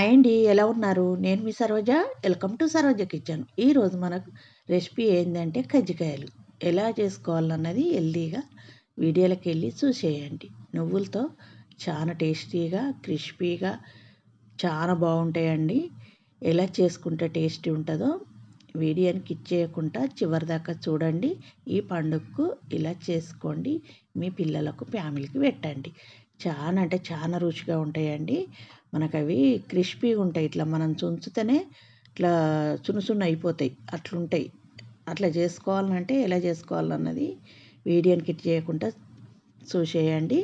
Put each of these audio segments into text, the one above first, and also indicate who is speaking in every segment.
Speaker 1: అయండి అండి ఎలా ఉన్నారు? నేను మీ Saroja. Welcome to Saroja kitchen. ఈరోజు మనకు రెసిపీ ఏంటంటే కజ్జికాయలు. ఎలా చేసుకోవాలన్నది హెల్దీగా వీడియోలోకి వెళ్ళి చూసేయండి. నువ్వులతో చాలా టేస్టీగా క్రిస్పీగా చాలా బాగుంటాయండి. ఎలా చేసుకుంటే టేస్టీ ఉంటుందో వీడియోని కిచ్ చేయకుండా చివరిదాకా చూడండి. ఈ పండుగకు ఇలా చేసుకోండి. మీ పిల్లలకు ఫ్యామిలీకి పెట్టండి. చాలా అంటే చాలా రుచిగా ఉంటాయండి. మనకు అవి క్రిస్పీగా ఉంటాయి. ఇట్లా మనం చుంచుతేనే ఇట్లా చునుచున్న అయిపోతాయి. అట్లుంటాయి. అట్లా చేసుకోవాలంటే ఎలా చేసుకోవాలన్నది వీడియోని కిట్ చేయకుండా చూసేయండి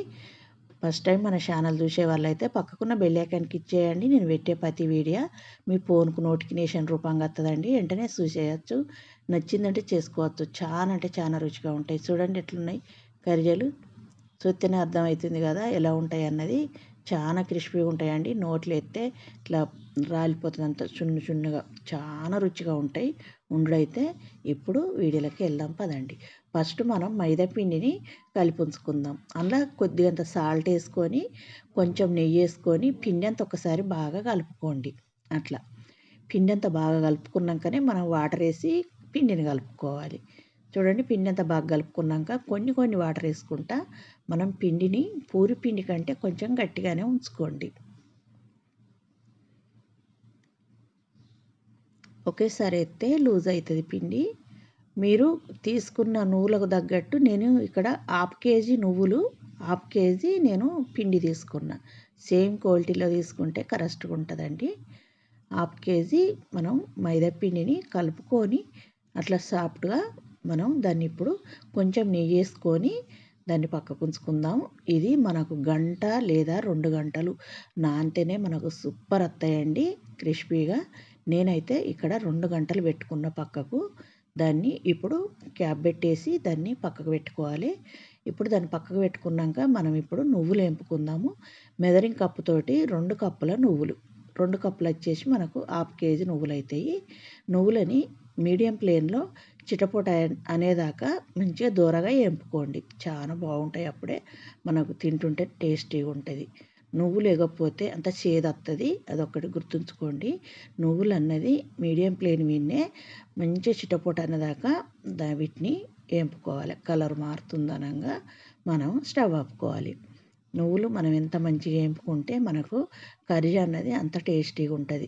Speaker 1: ఫస్ట్ టైం మన ఛానల్ చూసే వాళ్ళైతే పక్కకున్న బెల్ ఐకాన్కి ఇచ్చేయండి నేను పెట్టే ప్రతి వీడియో మీ ఫోన్కు నోటిఫికేషన్ రూపంగా వస్తుందండి వెంటనే చూసేయచ్చు నచ్చిందంటే చేసుకోవచ్చు. చాలా అంటే చాలా రుచిగా ఉంటాయి. చూడండి ఎట్లున్నాయి. కర్రీలు చూస్తేనే అర్థమవుతుంది కదా ఎలా ఉంటాయి అన్నది. చాలా క్రిస్పీగా ఉంటాయండి. నోట్లో ఎత్తే ఇట్లా రాలిపోతుంది అంత చున్ను చున్నుగా చాలా రుచిగా ఉంటాయి. ఉండడైతే ఇప్పుడు వీడియోలోకి వెళ్దాం పదండి. ఫస్ట్ మనం మైదా పిండిని కలిపి ఉంచుకుందాం అందులో కొద్దిగంత సాల్ట్ వేసుకొని కొంచెం నెయ్యి వేసుకొని పిండి అంత ఒకసారి బాగా కలుపుకోండి. అట్లా. పిండి అంతా బాగా కలుపుకున్నాకనే మనం వాటర్ వేసి పిండిని కలుపుకోవాలి. చూడండి పిండి అంతా బాగా కలుపుకున్నాక కొన్ని కొన్ని వాటర్ వేసుకుంటా మనం పిండిని పూరి పిండి కంటే కొంచెం గట్టిగానే ఉంచుకోండి. ఒకేసారి ఎత్తే లూజ్ అవుతుంది పిండి. మీరు తీసుకున్న నువ్వులకు తగ్గట్టు నేను ఇక్కడ హాఫ్ కేజీ నువ్వులు హాఫ్ కేజీ నేను పిండి తీసుకున్నా. సేమ్ క్వాలిటీలో తీసుకుంటే కరెక్ట్గా ఉంటుందండి. హాఫ్ కేజీ మనం మైదా పిండిని కలుపుకొని అట్లా సాఫ్ట్గా మనం దాన్ని ఇప్పుడు కొంచెం నెయ్యి వేసుకొని దాన్ని పక్కకు ఉంచుకుందాం ఇది మనకు గంట లేదా రెండు గంటలు నానితేనే మనకు సూపర్ వస్తాయండి క్రిస్పీగా. నేనైతే ఇక్కడ రెండు గంటలు పెట్టుకున్న పక్కకు దాన్ని ఇప్పుడు క్యాప్ పెట్టేసి దాన్ని పక్కకు పెట్టుకోవాలి. ఇప్పుడు దాన్ని పక్కకు పెట్టుకున్నాక మనం ఇప్పుడు నువ్వులు ఎంపుకుందాము మెదరింగ్ కప్పుతోటి రెండు కప్పుల నువ్వులు రెండు కప్పులు వచ్చేసి మనకు హాఫ్ కేజీ నువ్వులు అవుతాయి నువ్వులని మీడియం ప్లేన్లో చిటపట అనేదాకా మంచిగా దూరగా ఎంపుకోండి. చాలా బాగుంటాయి అప్పుడే. మనకు తింటుంటే టేస్టీగా ఉంటుంది. నువ్వులు లేకపోతే అంత చేదు వస్తుంది అదొకటి గుర్తుంచుకోండి. నువ్వులు అన్నది మీడియం ప్లేన్ మీదనే మంచిగా చిటపట అనేదాకా వీటిని వేంపుకోవాలి కలర్ మారుతుందనంగా మనం స్టవ్ ఆపుకోవాలి. నువ్వులు మనం ఎంత మంచిగా వేపుకుంటే మనకు కర్రీ అన్నది అంత టేస్టీగా ఉంటుంది.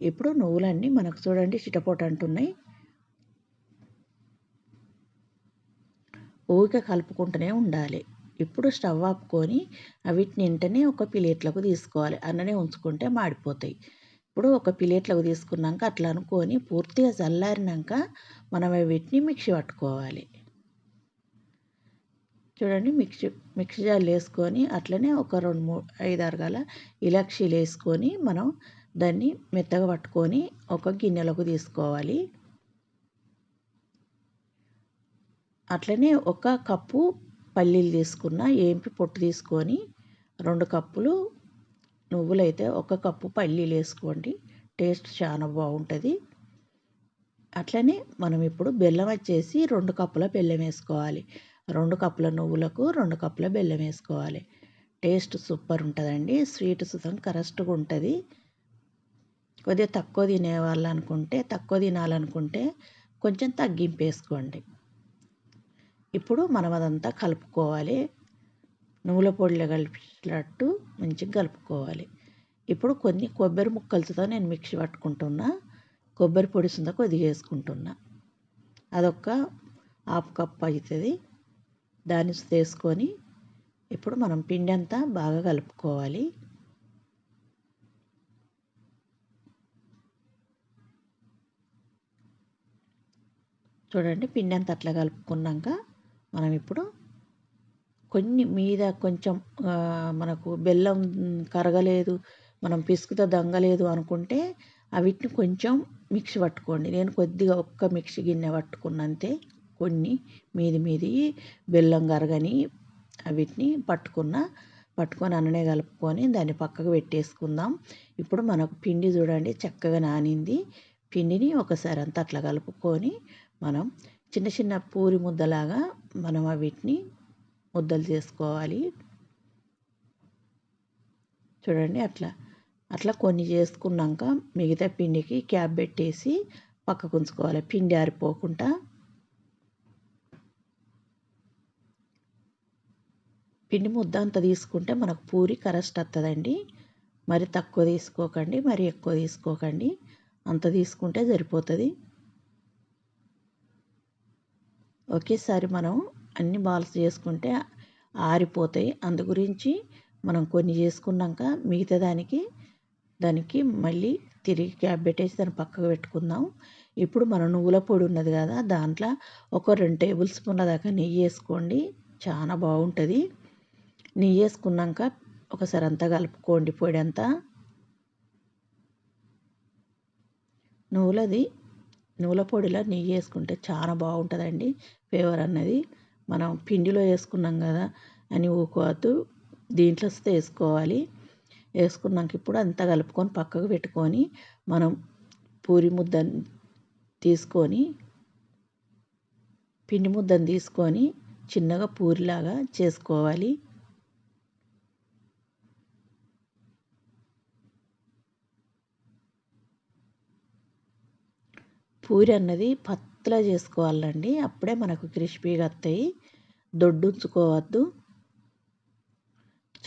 Speaker 1: ఇప్పుడు నువ్వులన్నీ మనకు చూడండి చిటపట అంటున్నాయి. ఊరిక కలుపుకుంటూనే ఉండాలి. ఇప్పుడు స్టవ్ ఆపుకొని వీటిని వెంటనే ఒక ప్లేట్లకు తీసుకోవాలి. అన్ననే ఉంచుకుంటే మాడిపోతాయి. ఇప్పుడు ఒక ప్లేట్లకు తీసుకున్నాక అట్లా అనుకొని పూర్తిగా చల్లారినాక మనం వీటిని మిక్సీ పట్టుకోవాలి. చూడండి మిక్సీ మిక్సీ జార్లు వేసుకొని అట్లనే ఒక రెండు మూడు ఐదు అరగాల ఇలాక్షీలు వేసుకొని మనం దాన్ని మెత్తగా పట్టుకొని ఒక గిన్నెలకు తీసుకోవాలి. అట్లనే ఒక కప్పు పల్లీలు తీసుకున్న ఏంపి పొట్టు తీసుకొని రెండు కప్పులు నువ్వులైతే ఒక కప్పు పల్లీలు వేసుకోండి. టేస్ట్ చాలా బాగుంటుంది. అట్లనే మనం ఇప్పుడు బెల్లం వచ్చేసి రెండు కప్పుల బెల్లం వేసుకోవాలి. రెండు కప్పుల నువ్వులకు రెండు కప్పుల బెల్లం వేసుకోవాలి. టేస్ట్ సూపర్ ఉంటుందండి. స్వీట్ సుతం కరెక్ట్గా ఉంటుంది. కొద్దిగా తక్కువ తినేవాళ్ళు అనుకుంటే తక్కువ తినాలనుకుంటే కొంచెం తగ్గింపు వేసుకోండి. ఇప్పుడు మనం అదంతా కలుపుకోవాలి. నువ్వుల పొడిలో కలిపినట్టు మంచిగా కలుపుకోవాలి. ఇప్పుడు కొన్ని కొబ్బరి ముక్కలతో నేను మిక్సీ పట్టుకుంటున్నా. కొబ్బరి పొడి సుంద కొద్దిగా వేసుకుంటున్నా. అదొక హాఫ్ కప్ అవుతుంది దాన్ని తీసుకొని ఇప్పుడు మనం పిండి అంతా బాగా కలుపుకోవాలి. చూడండి పిండి అంతా అట్లా కలుపుకున్నాక మనం ఇప్పుడు కొన్ని మీద కొంచెం మనకు బెల్లం కరగలేదు మనం పిసుకుతో దంగలేదు అనుకుంటే అవిటిని కొంచెం మిక్సీ పట్టుకోండి. నేను కొద్దిగా ఒక్క మిక్సీ గిన్నె పట్టుకున్నంతే కొన్ని మీది మీది బెల్లం కరగని అవిటిని పట్టుకున్న పట్టుకొని అన్ననే కలుపుకొని దాన్ని పక్కకు పెట్టేసుకుందాం. ఇప్పుడు మనకు పిండి చూడండి చక్కగా నానింది. పిండిని ఒకసారి అంతా అట్లా కలుపుకొని మనం చిన్న చిన్న పూరి ముద్దలాగా మనం వీటిని ముద్దలు చేసుకోవాలి. చూడండి అట్లా అట్లా కొన్ని చేసుకున్నాక మిగతా పిండికి క్యాప్ పెట్టేసి పక్కకు ఉంచుకోవాలి. పిండి ఆరిపోకుండా. పిండి ముద్ద అంత తీసుకుంటే మనకు పూరి కరెస్ట్ వస్తుందండి మరి తక్కువ తీసుకోకండి మరి ఎక్కువ తీసుకోకండి. అంత తీసుకుంటే సరిపోతుంది. ఒకేసారి మనం అన్ని బాల్స్ చేసుకుంటే ఆరిపోతాయి. అందు గురించి మనం కొన్ని చేసుకున్నాక మిగతా దానికి దానికి మళ్ళీ తిరిగి క్యాప్ పెట్టేసి దాన్ని పక్కకు పెట్టుకుందాం. ఇప్పుడు మన నువ్వుల పొడి ఉన్నది కదా దాంట్లో ఒక రెండు టేబుల్ స్పూన్ల దాకా నెయ్యి వేసుకోండి. చాలా బాగుంటుంది. నెయ్యి వేసుకున్నాక ఒకసారి అంతా కలుపుకోండి పొడి అంతా. నువ్వులది నువ్వుల పొడిలో నెయ్యి వేసుకుంటే చాలా బాగుంటుందండి. ఫ్లేవర్ అన్నది మనం పిండిలో వేసుకున్నాం కదా అని ఊకోవద్దు. దీంట్లో వేసుకోవాలి. వేసుకున్నాక ఇప్పుడు అంతా కలుపుకొని పక్కకు పెట్టుకొని మనం పూరి ముద్ద తీసుకొని పిండి ముద్దను తీసుకొని చిన్నగా పూరిలాగా చేసుకోవాలి. పూరి అన్నది పత్లా చేసుకోవాలండి. అప్పుడే మనకు క్రిస్పీగా వస్తాయి. దొడ్డు ఉంచుకోవద్దు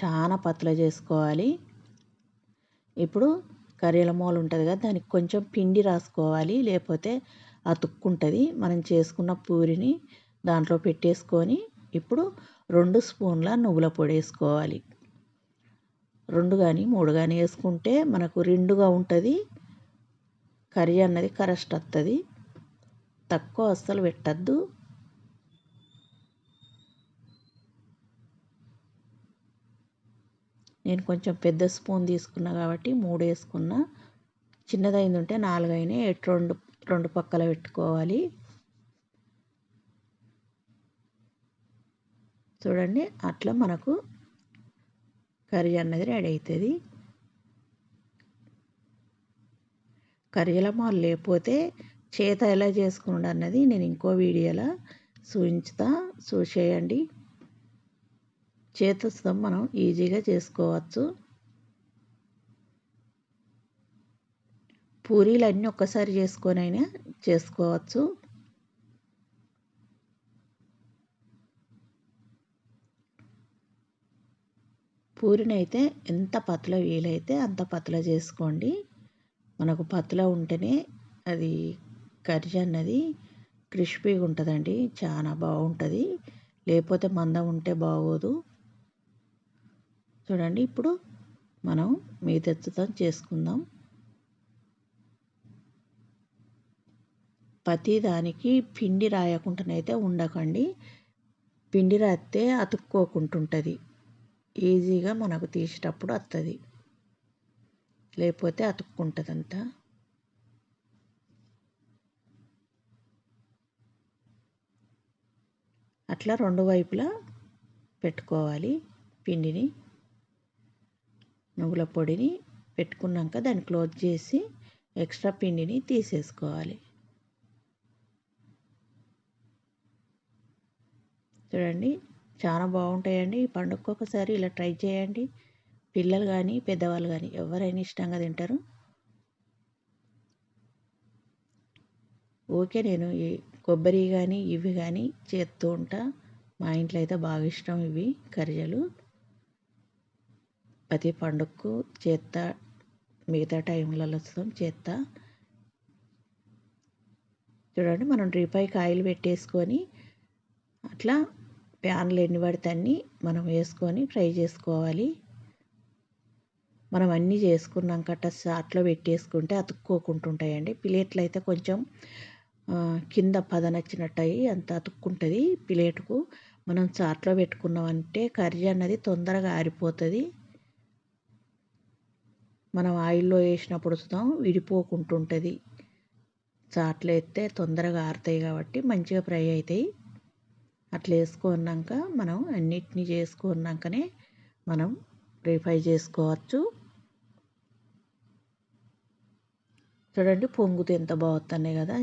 Speaker 1: చాలా పత్లా చేసుకోవాలి. ఇప్పుడు కర్రీల మూల ఉంటుంది కదా దానికి కొంచెం పిండి రాసుకోవాలి. లేకపోతే అతుక్కుంటుంది. మనం చేసుకున్న పూరిని దాంట్లో పెట్టేసుకొని ఇప్పుడు రెండు స్పూన్ల నువ్వుల పొడి వేసుకోవాలి. రెండు కానీ మూడు కానీ వేసుకుంటే మనకు రెండుగా ఉంటుంది. కర్రీ అన్నది కరెస్ట్ వస్తుంది తక్కువ అస్సలు పెట్టద్దు. నేను కొంచెం పెద్ద స్పూన్ తీసుకున్నా కాబట్టి మూడు వేసుకున్నా. చిన్నదైంది ఉంటే నాలుగైనా ఎటు రెండు రెండు పక్కల పెట్టుకోవాలి. చూడండి అట్లా మనకు కర్రీ అన్నది రెడీ అవుతుంది కర్రీలమాలు లేకపోతే చేత ఎలా చేసుకున్నాడు అన్నది నేను ఇంకో వీడియోలో చూపించుతా చూసేయండి. చేతితో మనం ఈజీగా చేసుకోవచ్చు. పూరీలు అన్నీ ఒక్కసారి చేసుకొనైనా చేసుకోవచ్చు. పూరినైతే ఎంత పతల వీలైతే అంత పతల చేసుకోండి. మనకు పతల ఉంటేనే అది కర్రీ అన్నది క్రిస్పీగా ఉంటుందండి. చాలా బాగుంటుంది. లేకపోతే మందం ఉంటే బాగోదు. చూడండి ఇప్పుడు మనం మిగతా చేసుకుందాం. ప్రతి దానికి పిండి రాయకుండానైతే ఉండకండి. పిండి రాస్తే అతుక్కోకుంటుంటుంది. ఈజీగా మనకు తీసేటప్పుడు వస్తుంది లేకపోతే అతుక్కుంటుంది అట్లా రెండు వైపులా పెట్టుకోవాలి పిండిని నువ్వుల పొడిని పెట్టుకున్నాక దాన్ని క్లోజ్ చేసి ఎక్స్ట్రా పిండిని తీసేసుకోవాలి. చూడండి చాలా బాగుంటాయండి ఈ పండుగకు ఒకసారి ఇలా ట్రై చేయండి. పిల్లలు కానీ పెద్దవాళ్ళు కానీ ఎవరైనా ఇష్టంగా తింటారు? ఓకే నేను ఈ కొబ్బరి కానీ ఇవి కానీ చేస్తూ ఉంటా. మా ఇంట్లో అయితే బాగా ఇష్టం ఇవి కర్రీలు. ప్రతి పండుగకు చేస్తా మిగతా టైంలలో చేస్తా చూడండి మనం డ్రీపైకి ఆయిల్ పెట్టేసుకొని అట్లా ప్యాన్లు ఎన్ని పడితే అన్ని మనం వేసుకొని ఫ్రై చేసుకోవాలి. మనం అన్నీ చేసుకున్నాక సాట్లో పెట్టేసుకుంటే అతుక్కోకుంటుంటాయండి. ప్లేట్లు అయితే కొంచెం కింద పదనచ్చినట్టు అయ్యి అంత అతుక్కుంటుంది ప్లేటుకు. మనం చాట్లో పెట్టుకున్నామంటే కర్రీ అన్నది తొందరగా ఆరిపోతుంది. మనం ఆయిల్లో వేసినప్పుడు చూద్దాం విడిపోకుంటుంటుంది. చాట్లో వేస్తే తొందరగా ఆరుతాయి కాబట్టి మంచిగా ఫ్రై అవుతాయి అట్లా వేసుకున్నాక మనం అన్నిటినీ చేసుకున్నాకనే మనం రీఫ్రై చేసుకోవచ్చు. చూడండి పొంగుతో ఎంత బాగుతున్నాయి కదా.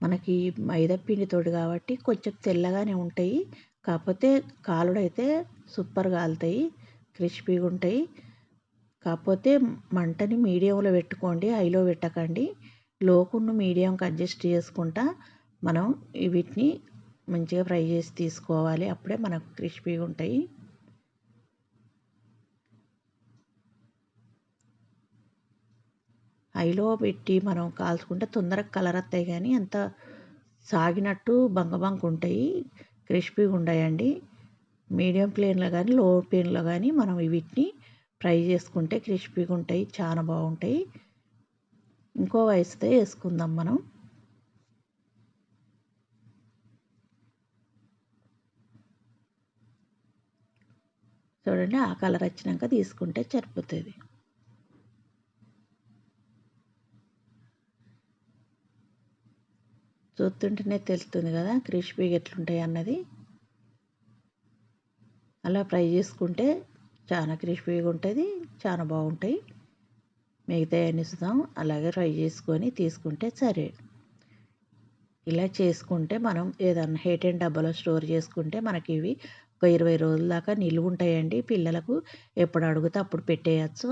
Speaker 1: మనకి మైదా పిండితోటి కాబట్టి కొంచెం తెల్లగానే ఉంటాయి. కాకపోతే కాలుడైతే సూపర్ కాలుతాయి క్రిస్పీగా ఉంటాయి. కాకపోతే మంటని మీడియంలో పెట్టుకోండి హైలో పెట్టకండి. లోకున్న మీడియంకి అడ్జస్ట్ చేసుకుంటా మనం వీటిని మంచిగా ఫ్రై చేసి తీసుకోవాలి. అప్పుడే మనకు క్రిస్పీగా ఉంటాయి. హైలో పెట్టి మనం కాల్చుకుంటే తొందరగా కలర్ వస్తాయి కానీ అంత సాగినట్టు బంక ఉంటాయి క్రిస్పీగా ఉండయండి మీడియం ప్లేన్లో కానీ లో ప్లేన్లో కానీ మనం వీటిని ఫ్రై చేసుకుంటే క్రిస్పీగా ఉంటాయి చాలా బాగుంటాయి. ఇంకో వయసుతో వేసుకుందాం మనం. చూడండి ఆ కలర్ వచ్చినాక తీసుకుంటే సరిపోతుంది. చూస్తుంటేనే తెలుస్తుంది కదా క్రిస్పీగా ఎట్లుంటాయి అన్నది. అలా ఫ్రై చేసుకుంటే చాలా క్రిస్పీగా ఉంటుంది చాలా బాగుంటాయి. మిగతా అనిస్తాం అలాగే ఫ్రై చేసుకొని తీసుకుంటే సరే. ఇలా చేసుకుంటే మనం ఏదన్నా హేట్ అండ్ డబ్బాలో స్టోర్ చేసుకుంటే మనకి ఇవి ఒక ఇరవై రోజుల దాకా నిలువ ఉంటాయండి పిల్లలకు ఎప్పుడు అడిగితే అప్పుడు పెట్టేయచ్చు.